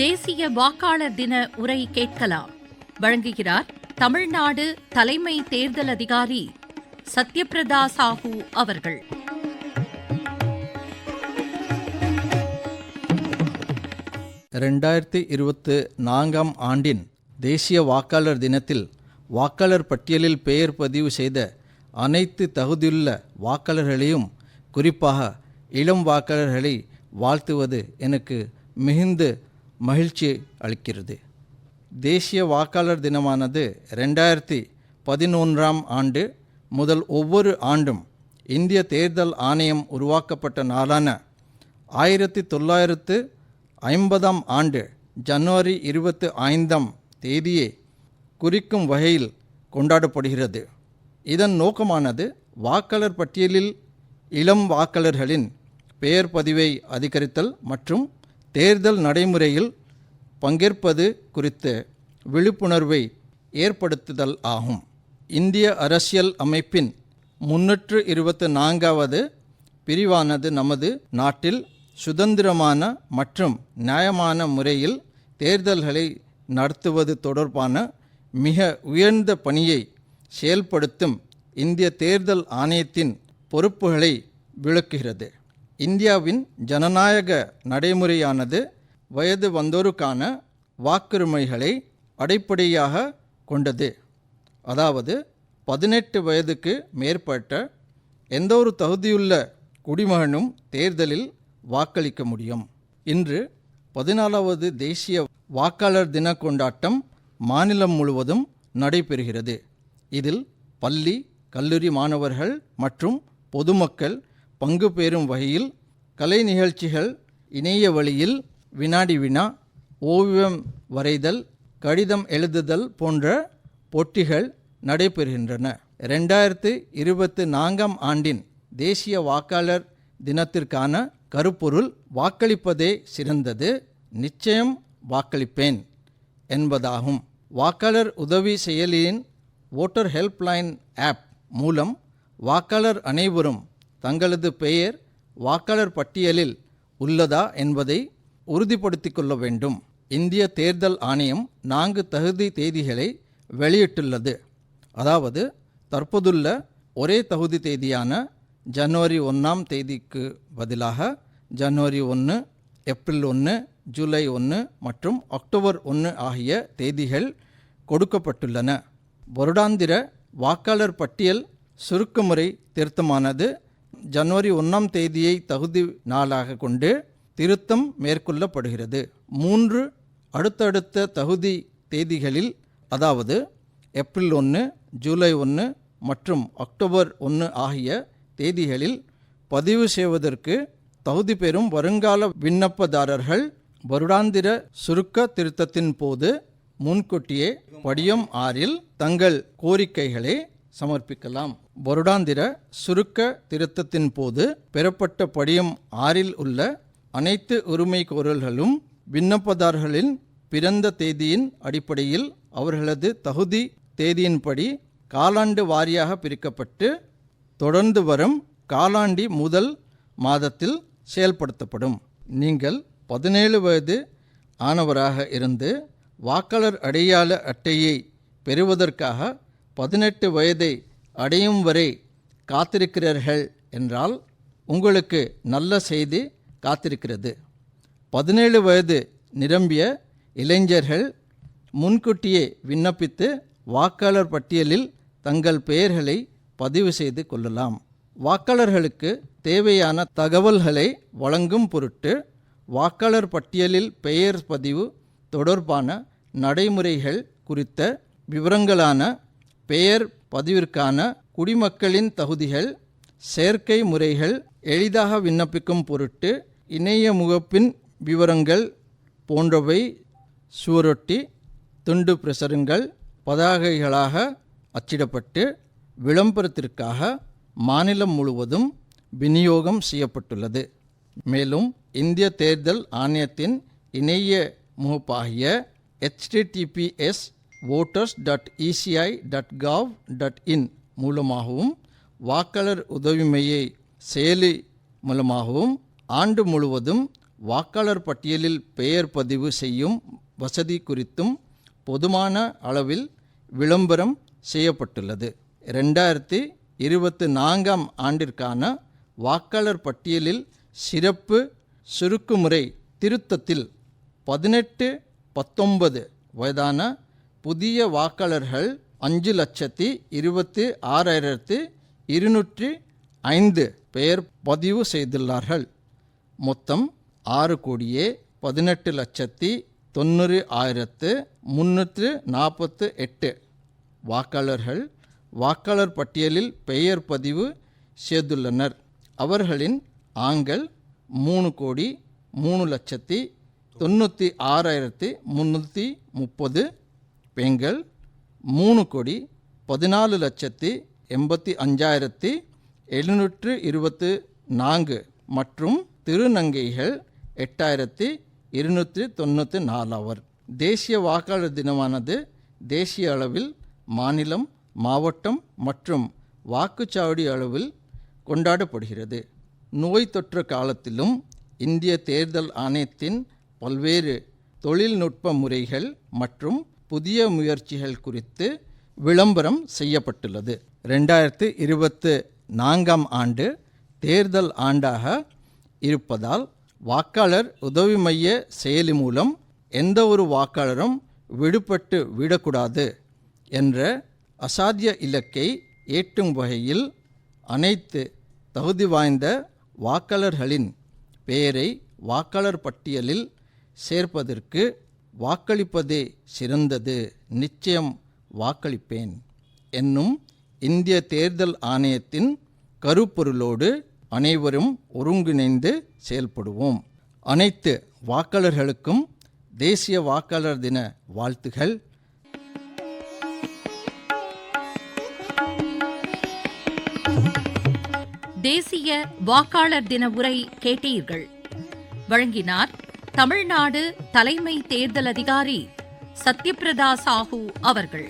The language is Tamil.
தேசிய வாக்காளர் தின உரை கேட்கலாம். வழங்குகிறார் தமிழ்நாடு தலைமை தேர்தல் அதிகாரி சத்யபிரதா சாஹூ அவர்கள். ரெண்டாயிரத்தி இருபத்து நான்காம் ஆண்டின் தேசிய வாக்காளர் தினத்தில் வாக்காளர் பட்டியலில் பெயர் பதிவு செய்த அனைத்து தகுதியுள்ள வாக்காளர்களையும் குறிப்பாக இளம் வாக்காளர்களை வாழ்த்துவது எனக்கு மிகுந்த மகிழ்ச்சி அளிக்கிறது. தேசிய வாக்காளர் தினமானது ரெண்டாயிரத்தி பதினொன்றாம் ஆண்டு முதல் ஒவ்வொரு ஆண்டும் இந்திய தேர்தல் ஆணையம் உருவாக்கப்பட்ட நாளான ஆயிரத்தி தொள்ளாயிரத்து ஐம்பதாம் ஆண்டு ஜனவரி இருபத்து ஐந்தாம் தேதியை குறிக்கும் வகையில் கொண்டாடப்படுகிறது. இதன் நோக்கமானது வாக்காளர் பட்டியலில் இளம் வாக்காளர்களின் பெயர் பதிவை அதிகரித்தல் மற்றும் தேர்தல் நடைமுறையில் பங்கேற்பது குறித்த விழிப்புணர்வை ஏற்படுத்துதல் ஆகும். இந்திய அரசியல் அமைப்பின் முன்னூற்று இருபத்து நான்காவது பிரிவானது நமது நாட்டில் சுதந்திரமான மற்றும் நியாயமான முறையில் தேர்தல்களை நடத்துவது தொடர்பான மிக உயர்ந்த பணியை செயல்படுத்தும் இந்திய தேர்தல் ஆணையத்தின் பொறுப்புகளை விளக்குகிறது. இந்தியாவின் ஜனநாயக நடைமுறையானது வயது வந்தோருக்கான வாக்குரிமைகளை அடிப்படையாக கொண்டது. அதாவது பதினெட்டு வயதுக்கு மேற்பட்ட எந்தவொரு தகுதியுள்ள குடிமகனும் தேர்தலில் வாக்களிக்க முடியும். இன்று பதினாலாவது தேசிய வாக்காளர் தின கொண்டாட்டம் மாநிலம் முழுவதும் நடைபெறுகிறது. இதில் பள்ளி கல்லூரி மாணவர்கள் மற்றும் பொதுமக்கள் பங்கு பெறும் வகையில் கலை நிகழ்ச்சிகள் இணைய வழியில் வினாடி வினா ஓவியம் வரைதல் கடிதம் எழுதுதல் போன்ற போட்டிகள் நடைபெறுகின்றன. ரெண்டாயிரத்து இருபத்து நான்காம் ஆண்டின் தேசிய வாக்காளர் தினத்திற்கான கருப்பொருள் வாக்களிப்பதே சிறந்தது. நிச்சயம் வாக்களிப்பேன் என்பதாகும். வாக்காளர் உதவி செயலியின் ஓட்டர் ஹெல்ப்லைன் ஆப் மூலம் வாக்காளர் அனைவரும் தங்களது பெயர் வாக்காளர் பட்டியலில் உள்ளதா என்பதை உறுதிப்படுத்திக் கொள்ள வேண்டும். இந்திய தேர்தல் ஆணையம் நான்கு தகுதி தேதிகளை வெளியிட்டுள்ளது. அதாவது தற்போதுள்ள ஒரே தகுதி தேதியான ஜனவரி ஒன்றாம் தேதிக்கு பதிலாக ஜனவரி ஒன்று ஏப்ரல் ஒன்று ஜூலை ஒன்று மற்றும் அக்டோபர் ஒன்று ஆகிய தேதிகள் கொடுக்கப்பட்டுள்ளன. வருடாந்திர வாக்காளர் பட்டியல் சுருக்கமுறை திருத்தமானது ஜனவரி ஒன்றாம் தேதியை தகுதி நாளாக கொண்டு திருத்தம் மேற்கொள்ளப்படுகிறது. மூன்று அடுத்தடுத்த தகுதி தேதிகளில் அதாவது ஏப்ரல் ஒன்று ஜூலை ஒன்று மற்றும் அக்டோபர் ஒன்று ஆகிய தேதிகளில் பதிவு செய்வதற்கு தகுதி பெறும் வருங்கால விண்ணப்பதாரர்கள் வருடாந்திர சுருக்க திருத்தத்தின் போது முன்கூட்டியே படியம் ஆறில் தங்கள் கோரிக்கைகளை சமர்ப்பிக்கலாம். வருடாந்திர சுருக்க திருத்தத்தின் போது பெறப்பட்ட படியம் ஆறில் உள்ள அனைத்து உரிமை கோரல்களும் விண்ணப்பதாரர்களின் பிறந்த தேதியின் அடிப்படையில் அவர்களது தகுதி தேதியின்படி காலாண்டு வாரியாக பிரிக்கப்பட்டு தொடர்ந்து வரும் காலாண்டி முதல் மாதத்தில் செயல்படுத்தப்படும். நீங்கள் பதினேழு வயது ஆனவராக இருந்து வாக்காளர் அடையாள அட்டையை பெறுவதற்காக பதினெட்டு வயதை அடையும் வரை காத்திருக்கிறீர்கள் என்றால் உங்களுக்கு நல்ல செய்தி காத்திருக்கிறது. பதினேழு வயது நிரம்பிய இளைஞர்கள் முன்கூட்டியே விண்ணப்பித்து வாக்காளர் பட்டியலில் தங்கள் பெயர்களை பதிவு செய்து கொள்ளலாம். வாக்காளர்களுக்கு தேவையான தகவல்களை வழங்கும் பொருட்டு வாக்காளர் பட்டியலில் பெயர் பதிவு தொடர்பான நடைமுறைகள் குறித்த விவரங்களான பெயர் பதிவிற்கான குடிமக்களின் தகுதிகள் செயற்கை முறைகள் எளிதாக விண்ணப்பிக்கும் பொருட்டு இணைய முகப்பின் விவரங்கள் போன்றவை சுவரொட்டி துண்டு பிரசரங்கள் பதாகைகளாக அச்சிடப்பட்டு விளம்பரத்திற்காக மாநிலம் முழுவதும் விநியோகம் செய்யப்பட்டுள்ளது. மேலும் இந்திய தேர்தல் ஆணையத்தின் இணைய முகப்பாகிய HTTPS voters dot ECI dot gov dot in மூலமாகவும் வாக்காளர் உதவி மைய செயலி மூலமாகவும் ஆண்டு முழுவதும் வாக்காளர் பட்டியலில் பெயர் பதிவு செய்யும் வசதி குறித்தும் பொதுமான அளவில் விளம்பரம் செய்யப்பட்டுள்ளது. ரெண்டாயிரத்தி இருபத்தி நான்காம் ஆண்டிற்கான வாக்காளர் பட்டியலில் சிறப்பு சுருக்குமுறை திருத்தத்தில் பதினெட்டு பத்தொன்பது வயதான புதிய வாக்காளர்கள் அஞ்சு லட்சத்தி இருபத்தி ஆறாயிரத்து இருநூற்றி ஐந்து பெயர் பதிவு செய்துள்ளார்கள். மொத்தம் ஆறு கோடியே பதினெட்டு லட்சத்தி தொண்ணூறு ஆயிரத்து முன்னூற்று நாற்பத்து எட்டு வாக்காளர்கள் வாக்காளர் பட்டியலில் பெயர் பதிவு செய்துள்ளனர். அவர்களின் ஆண்கள் மூணு கோடி மூணு லட்சத்தி தொண்ணூற்றி ஆறாயிரத்தி முந்நூற்றி முப்பது பெண்கள் மூணு கோடி பதினாலு லட்சத்தி எண்பத்தி அஞ்சாயிரத்தி எழுநூற்று இருபத்து நான்கு மற்றும் திருநங்கைகள் எட்டாயிரத்தி இருநூற்றி தொண்ணூற்றி நாலாவர் தேசிய வாக்காளர் தினமானது தேசிய அளவில் மாநிலம் மாவட்டம் மற்றும் வாக்குச்சாவடி அளவில் கொண்டாடப்படுகிறது. நோய் தொற்று காலத்திலும் இந்திய தேர்தல் ஆணையத்தின் பல்வேறு தொழில்நுட்ப முறைகள் மற்றும் புதிய முயற்சிகள் குறித்து விளம்பரம் செய்யப்பட்டுள்ளது. ரெண்டாயிரத்து இருபத்து நான்காம் ஆண்டு தேர்தல் ஆண்டாக இருப்பதால் வாக்காளர் உதவி மைய செயலி மூலம் எந்த ஒரு வாக்காளரும் விடுபட்டு விடக்கூடாது என்ற அசாத்திய இலக்கை ஏற்றும் வகையில் அனைத்து தகுதி வாய்ந்த வாக்காளர்களின் பெயரை வாக்காளர் பட்டியலில் சேர்ப்பதற்கு வாக்களிப்பதே சிறந்தது. நிச்சயம் வாக்களிப்பேன். என்னும் இந்திய தேர்தல் ஆணையத்தின் கருப்பொருளோடு அனைவரும் ஒருங்கிணைந்து செயல்படுவோம். அனைத்து வாக்காளர்களுக்கும் தேசிய வாக்காளர் தின வாழ்த்துகள். தேசிய வாக்காளர் தின உரை கேட்டீர்கள். வழங்கினார் தமிழ்நாடு தலைமை தேர்தல் அதிகாரி சத்யபிரதா சாஹூ அவர்கள்.